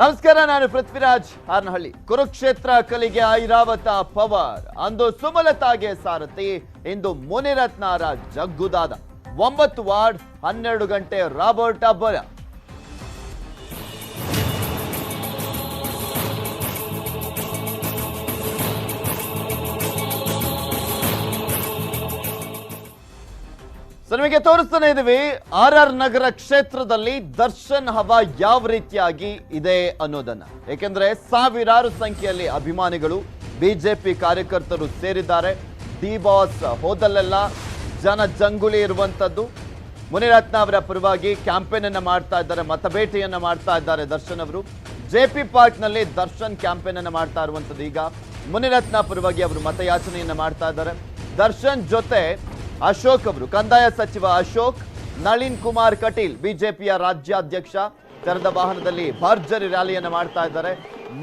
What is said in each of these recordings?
ನಮಸ್ಕಾರ, ನಾನು ಪೃಥ್ವಿರಾಜ್ ಹಾರನಹಳ್ಳಿ. ಕುರುಕ್ಷೇತ್ರ ಕಲಿಗೆ ಐರಾವತ ಪವರ್. ಅಂದು ಸುಮಲತಾಗೆ ಸಾರಥಿ. ಇಂದು ಮುನಿರತ್ನಾರ ಜಗ್ಗುದಾದ. ಒಂಬತ್ತು ವಾರ್ಡ್ ಹನ್ನೆರಡು ಗಂಟೆ ರಾಬರ್ಟ್ ಅಬ್ಬರ. ನಿಮಗೆ ತೋರಿಸ್ತಾನೆ ಇದೀವಿ ಆರ್ ಆರ್ ನಗರ ಕ್ಷೇತ್ರದಲ್ಲಿ ದರ್ಶನ್ ಹವಾ ಯಾವ ರೀತಿಯಾಗಿ ಇದೆ ಅನ್ನೋದನ್ನ. ಏಕೆಂದ್ರೆ ಸಾವಿರಾರು ಸಂಖ್ಯೆಯಲ್ಲಿ ಅಭಿಮಾನಿಗಳು ಬಿಜೆಪಿ ಕಾರ್ಯಕರ್ತರು ಸೇರಿದ್ದಾರೆ. ಡಿ ಬಾಸ್ ಹೋದಲ್ಲೆಲ್ಲ ಜನ ಜಂಗುಳಿ ಇರುವಂತದ್ದು. ಮುನಿರತ್ನ ಅವರ ಪರವಾಗಿ ಕ್ಯಾಂಪೇನ್ ಅನ್ನ ಮಾಡ್ತಾ ಇದ್ದಾರೆ, ಮತಬೇಟೆಯನ್ನ ಮಾಡ್ತಾ ಇದ್ದಾರೆ ದರ್ಶನ್ ಅವರು. ಜೆ ಪಿ ಪಾರ್ಕ್ನಲ್ಲಿ ದರ್ಶನ್ ಕ್ಯಾಂಪೇನ್ ಅನ್ನ ಮಾಡ್ತಾ ಇರುವಂತದ್ದು ಈಗ. ಮುನಿರತ್ನ ಪರವಾಗಿ ಅವರು ಮತಯಾಚನೆಯನ್ನ ಮಾಡ್ತಾ ಇದ್ದಾರೆ. ದರ್ಶನ್ ಜೊತೆ ಅಶೋಕ್ ಅವರು, ಕಂದಾಯ ಸಚಿವ ಅಶೋಕ್, ನಳಿನ್ ಕುಮಾರ್ ಕಟೀಲ್, ಬಿಜೆಪಿಯ ರಾಜ್ಯಾಧ್ಯಕ್ಷ, ತೆರೆದ ವಾಹನದಲ್ಲಿ ಭರ್ಜರಿ ರ್ಯಾಲಿಯನ್ನು ಮಾಡ್ತಾ ಇದ್ದಾರೆ.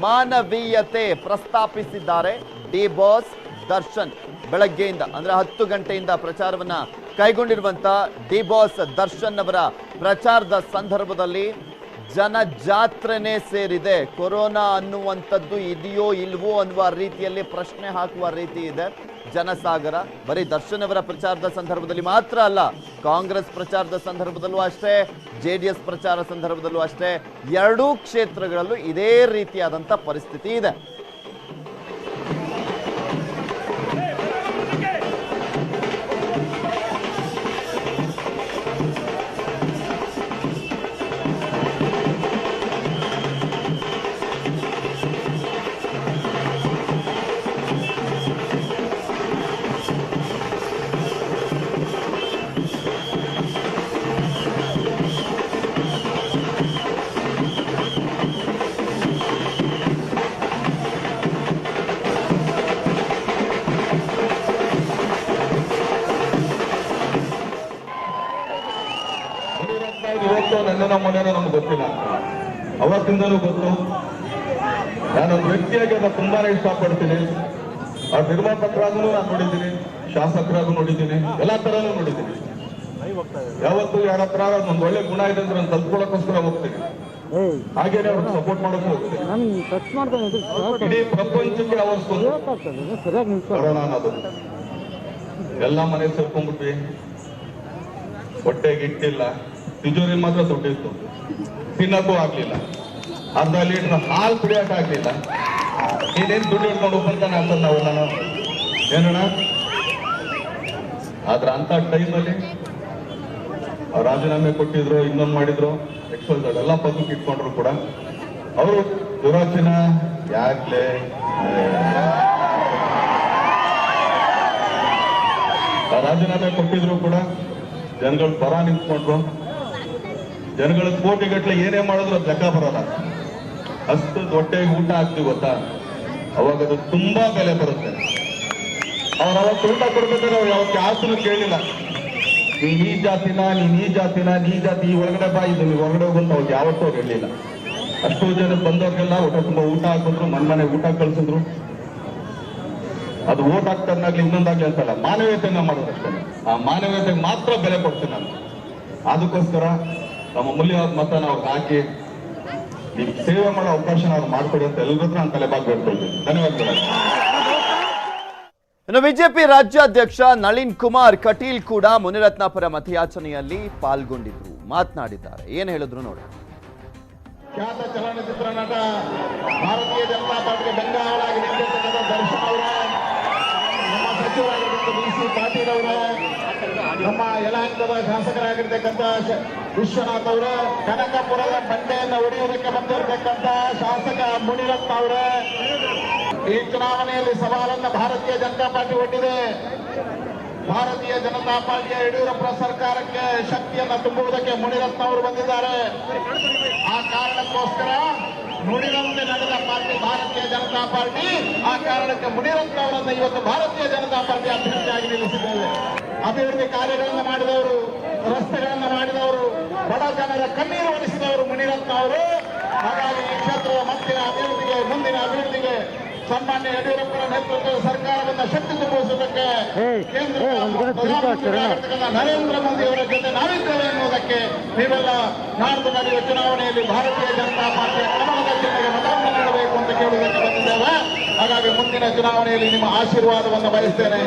ಮಾನವೀಯತೆ ಪ್ರಸ್ತಾಪಿಸಿದ್ದಾರೆ ಡಿ ಬಾಸ್ ದರ್ಶನ್. ಬೆಳಗ್ಗೆಯಿಂದ, ಅಂದ್ರೆ ಹತ್ತು ಗಂಟೆಯಿಂದ ಪ್ರಚಾರವನ್ನ ಕೈಗೊಂಡಿರುವಂತ ಡಿ ಬಾಸ್ ದರ್ಶನ್ ಅವರ ಪ್ರಚಾರದ ಸಂದರ್ಭದಲ್ಲಿ ಜನ ಜಾತ್ರೆನೇ ಸೇರಿದೆ. ಕೊರೋನಾ ಅನ್ನುವಂಥದ್ದು ಇದೆಯೋ ಇಲ್ವೋ ಅನ್ನುವ ರೀತಿಯಲ್ಲಿ ಪ್ರಶ್ನೆ ಹಾಕುವ ರೀತಿ ಇದೆ ಜನಸಾಗರ. ಬರೀ ದರ್ಶನ್ ಅವರ ಪ್ರಚಾರದ ಸಂದರ್ಭದಲ್ಲಿ ಮಾತ್ರ ಅಲ್ಲ, ಕಾಂಗ್ರೆಸ್ ಪ್ರಚಾರದ ಸಂದರ್ಭದಲ್ಲೂ ಅಷ್ಟೇ, ಜೆ ಡಿ ಎಸ್ ಪ್ರಚಾರ ಸಂದರ್ಭದಲ್ಲೂ ಅಷ್ಟೇ, ಎರಡೂ ಕ್ಷೇತ್ರಗಳಲ್ಲೂ ಇದೇ ರೀತಿಯಾದಂಥ ಪರಿಸ್ಥಿತಿ ಇದೆ. ನನ್ನ ಮೊನ್ನೆ ನಮ್ಗೆ ಗೊತ್ತಿಲ್ಲ. ಅವತ್ತಿಂದನೂ ಗೊತ್ತು. ನಾನೊಂದು ವ್ಯಕ್ತಿಯಾಗಿ ಅದನ್ನ ತುಂಬಾನೇ ಇಷ್ಟಪಡ್ತೀನಿ. ಆ ನಿರ್ಮಾಪಕರಾಗೂ ನಾನು ನೋಡಿದ್ದೀನಿ. ಶಾಸಕರಾಗೂ ನೋಡಿದ್ದೀನಿ. ಎಲ್ಲಾ ತರನೂ ನೋಡಿದ್ದೀನಿ. ಯಾವತ್ತು ಯಾರ ಹತ್ರ ಒಂದು ಒಳ್ಳೆ ಗುಣ ಇದೆ ಅಂದ್ರೆ ನಾನು ತಲ್ಕೊಳಕ್ಕೋಸ್ಕರ ಹೋಗ್ತೀನಿ. ಹಾಗೇನೆ ಅವ್ರಿಗೆ ಸಪೋರ್ಟ್ ಮಾಡೋಕೆ ಹೋಗ್ತೀನಿ. ಪ್ರಪಂಚಕ್ಕೆ ಅವಸ್ತು ಎಲ್ಲ ಮನೆ ಸೇರ್ಕೊಂಡ್ಬಿಟ್ವಿ. ಹೊಟ್ಟೆಗೆ ಇಟ್ಟಿಲ್ಲ ತಿಜೋರಿ ಮಾತ್ರ ದುಡ್ಡಿತ್ತು ತಿನ್ನಕ್ಕೂ ಆಗ್ಲಿಲ್ಲ. ಅರ್ಧ ಲೀಟರ್ ಹಾಲು ಕುಡಿಯಕ್ ಆಗ್ಲಿಲ್ಲ. ನೀನೇನ್ ದುಡ್ಡು ಹಿಡ್ಕೊಂಡು ಹೋಗ್ತಾನೆ ಅಂತ ನಾವು ನಾನು. ಏನಣ್ಣ? ಆದ್ರ ಅಂತ ಟೈಮಲ್ಲಿ ರಾಜೀನಾಮೆ ಕೊಟ್ಟಿದ್ರು, ಇನ್ನೊಂದು ಮಾಡಿದ್ರು. ಎಕ್ಸ್ಪಲ್ ಎಲ್ಲ ಪದಕ್ಕೆ ಇಟ್ಕೊಂಡ್ರು ಕೂಡ. ಅವರು ದುರಾಚಿನ ಯಾಕ್ಲೆ? ರಾಜೀನಾಮೆ ಕೊಟ್ಟಿದ್ರು ಕೂಡ ಜನಗಳು ಪರ ನಿಂತ್ಕೊಂಡ್ರು. ಜನಗಳ ಕೋಟಿಗಟ್ಟಲೆ ಏನೇ ಮಾಡಿದ್ರು ಲೆಕ್ಕ ಬರೋಲ್ಲ. ಅಷ್ಟು ಹೊಟ್ಟೆಗೆ ಊಟ ಹಾಕ್ತೀವಿ ಗೊತ್ತಾ? ಅವಾಗ ಅದು ತುಂಬಾ ಬೆಲೆ ಬರುತ್ತೆ. ಅವ್ರು ಅವತ್ತು ಊಟ ಕೊಡ್ಬೇಕಾದ್ರೆ ಅವ್ರು ಯಾವತ್ತು ಯಾಸನು ಕೇಳಿಲ್ಲ. ನೀನ್ ಈ ಜಾತಿನ, ನೀನ್ ಈ ಜಾತಿನ, ನೀ ಜಾತಿ, ಈ ಒಳಗಡೆ ಬಾ, ಇದು ನೀವು ಹೊರಗಡೆ ಹೋಗಂತ ಅವ್ರು ಯಾವತ್ತೂ ಅವ್ರು ಹೇಳಿಲ್ಲ ಅಷ್ಟು ಜನ ಬಂದವ್ರಿಗೆಲ್ಲ ಊಟ ತುಂಬಾ ಊಟ ಹಾಕಿದ್ರು ಮನ್ ಮನೆ ಊಟ ಕಳ್ಸಿದ್ರು. ಅದು ಓಟ್ ಹಾಕ್ತಾಗ್ಲಿ ಇನ್ನೊಂದಾಗ್ಲಿ ಅಂತಲ್ಲ ಮಾನವೀಯತೆಯನ್ನ ಮಾಡೋದು ಅಷ್ಟೇ ಆ ಮಾನವೀಯತೆಗೆ ಮಾತ್ರ ಬೆಲೆ ಕೊಡ್ತೀನಿ ನಾನು. ಅದಕ್ಕೋಸ್ಕರ ನಮ್ಮ ಮೂಲ್ಯವಾದ ಮತನ ಅವ್ರಿಗೆ ಹಾಕಿ ನಿಮ್ ಸೇವೆ ಮಾಡೋ ಅವಕಾಶ ಅವ್ರು ಮಾಡ್ಕೊಡಿ ಅಂತ ಎಲ್ಲರ ಹತ್ರ ನಾನು ತಲೆ ಬಾಗಿ ಬೇಡ್ಕೊಳ್ತೀನಿ ಧನ್ಯವಾದಗಳು. ಇನ್ನು ಬಿಜೆಪಿ ರಾಜ್ಯಾಧ್ಯಕ್ಷ ನಳಿನ್ ಕುಮಾರ್ ಕಟೀಲ್ ಕೂಡ ಮುನಿರತ್ನ ಪರ ಮತಯಾಚನೆಯಲ್ಲಿ ಪಾಲ್ಗೊಂಡಿದ್ರು ಮಾತನಾಡಿದ್ದಾರೆ. ಏನ್ ಹೇಳಿದ್ರು ನೋಡಿ. ಖ್ಯಾತ ಚಲನಚಿತ್ರ ನಟ ಭಾರತೀಯ ಜನತಾ ಪಾರ್ಟಿಗೆ ಬೆಂಗಾವಲಾಗಿ ನಿಂತಿರ್ತಕ್ಕಂಥ ದರ್ಶನ್ ಅವರ ನಮ್ಮ ಸಚಿವರಾಗಿರ್ತಕ್ಕಂಥ ಬಿ ಸಿ ಪಾಟೀಲ್ ಅವರ ನಮ್ಮ ಯಲಹಂಕದ ಶಾಸಕರಾಗಿರ್ತಕ್ಕಂಥ ವಿಶ್ವನಾಥ್ ಅವರ, ಕನಕಪುರದ ಬಂಡೆಯನ್ನು ಹೊಡೆಯುವುದಕ್ಕೆ ಬಂದಿರತಕ್ಕಂಥ ಶಾಸಕ ಮುನಿರತ್ನ ಅವರ. ಈ ಚುನಾವಣೆಯಲ್ಲಿ ಸವಾಲನ್ನು ಭಾರತೀಯ ಜನತಾ ಪಾರ್ಟಿ ಒಟ್ಟಿದೆ ಭಾರತೀಯ ಜನತಾ ಪಾರ್ಟಿಯ ಯಡಿಯೂರಪ್ಪ ಸರ್ಕಾರಕ್ಕೆ ಶಕ್ತಿಯನ್ನು ತುಂಬುವುದಕ್ಕೆ ಮುನಿರತ್ನ ಅವರು ಬಂದಿದ್ದಾರೆ. ಆ ಕಾರಣಕ್ಕೋಸ್ಕರ ನುಡಿದಂತೆ ನಡೆದ ಪಾರ್ಟಿ ಭಾರತೀಯ ಜನತಾ ಪಾರ್ಟಿ. ಆ ಕಾರಣಕ್ಕೆ ಮುನಿರತ್ನ ಅವರನ್ನು ಇವತ್ತು ಭಾರತೀಯ ಜನತಾ ಪಾರ್ಟಿ ಅಭ್ಯರ್ಥಿಯಾಗಿ ನಿಲ್ಲಿಸಿದ್ದೇವೆ ಅಭಿವೃದ್ಧಿ ಕಾರ್ಯಗಳನ್ನು ಮಾಡಿದವರು, ರಸ್ತೆಗಳನ್ನು ಮಾಡಿದವರು, ಬಡ ಜನರ ಕಣ್ಣೀರು ಉಳಿಸಿದವರು ಮುನಿರತ್ನ ಅವರು. ಹಾಗಾಗಿ ಈ ಕ್ಷೇತ್ರದ ಮತ್ತಿನ ಅಭಿವೃದ್ಧಿಗೆ, ಮುಂದಿನ ಅಭಿವೃದ್ಧಿಗೆ ಸನ್ಮಾನ್ಯ ಯಡಿಯೂರಪ್ಪರ ನೇತೃತ್ವದ ಸರ್ಕಾರವನ್ನು ಶಕ್ತಿ ತುಂಬುವುದಕ್ಕೆ ಕೇಂದ್ರ ನರೇಂದ್ರ ಮೋದಿ ಅವರ ಜೊತೆ ನಾವಿದ್ದೇವೆ ಎನ್ನುವುದಕ್ಕೆ ನೀವೆಲ್ಲ ನಾಡಿದ್ದು ನಡೆಯುವ ಚುನಾವಣೆಯಲ್ಲಿ ಭಾರತೀಯ ಜನತಾ ಪಾರ್ಟಿಯ ಕನ್ನಡದ ಜನರಿಗೆ ಮತವನ್ನು ನೀಡಬೇಕು ಅಂತ ಕೇಳುವುದಕ್ಕೆ ಬಂದಿದ್ದೇವೆ. ಹಾಗಾಗಿ ಮುಂದಿನ ಚುನಾವಣೆಯಲ್ಲಿ ನಿಮ್ಮ ಆಶೀರ್ವಾದವನ್ನು ಬಯಸ್ತೇನೆ.